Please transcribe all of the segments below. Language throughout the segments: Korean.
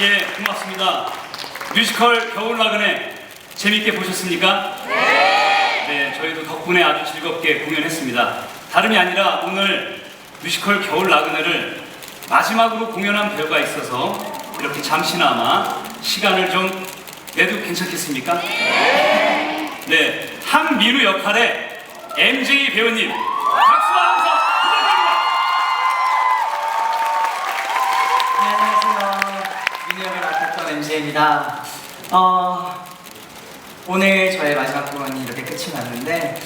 예, 고맙습니다. 뮤지컬 겨울 나그네 재밌게 보셨습니까? 네. 네, 저희도 덕분에 아주 즐겁게 공연했습니다. 다름이 아니라 오늘 뮤지컬 겨울 나그네를 마지막으로 공연한 배우가 있어서 이렇게 잠시나마 시간을 좀 내도 괜찮겠습니까? 네, 한민우 역할의 MJ 배우님 MJ입니다. 어, 오늘 저의 마지막 공연이 이렇게 끝이 났는데,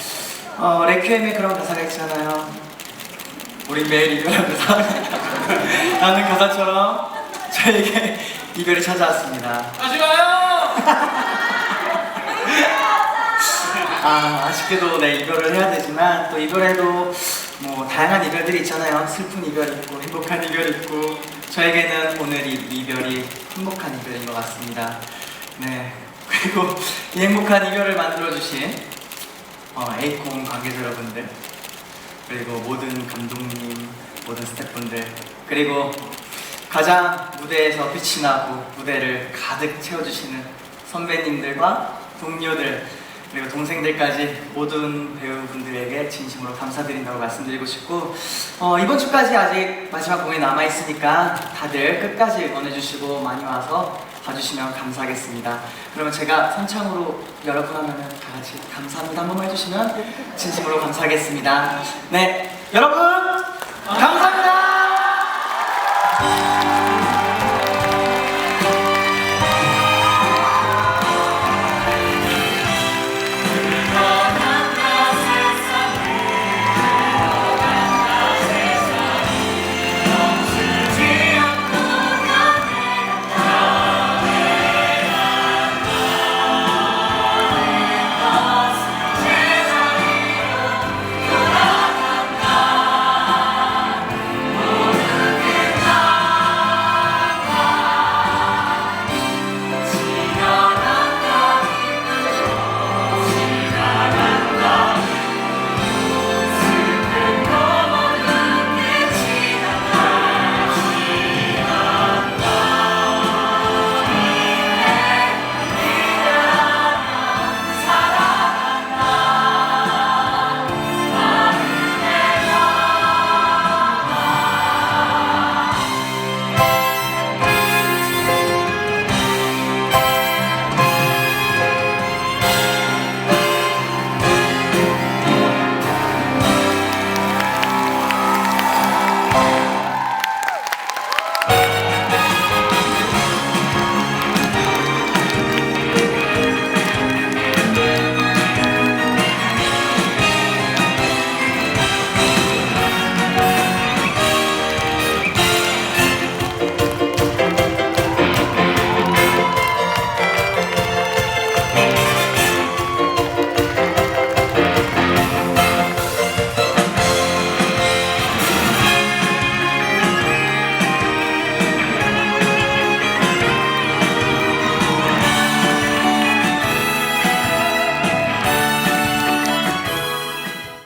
어, 레퀴엠에 그런 가사가 있잖아요. 우린 매일 이별하면서 라는 가사처럼 저에게 이별이 찾아왔습니다. 다시 가요! 아, 아쉽게도 네, 이별을 해야 되지만 또 이별에도 뭐 다양한 이별들이 있잖아요. 슬픈 이별 있고 행복한 이별 있고 저에게는 오늘 이 이별이 행복한 이별인 것 같습니다. 네. 그리고 이 행복한 이별을 만들어 주신 어, 에이콘 관계자 여러분들 그리고 모든 감독님, 모든 스태프분들 그리고 가장 무대에서 빛이 나고 무대를 가득 채워주시는 선배님들과 동료들 그리고 동생들까지 모든 배우분들에게 진심으로 감사드린다고 말씀드리고 싶고 어, 이번 주까지 아직 마지막 공연 남아 있으니까 다들 끝까지 응원해주시고 많이 와서 봐주시면 감사하겠습니다. 그러면 제가 선창으로 여러분 하면은 다 같이 감사합니다 한 번만 해주시면 진심으로 감사하겠습니다. 네, 여러분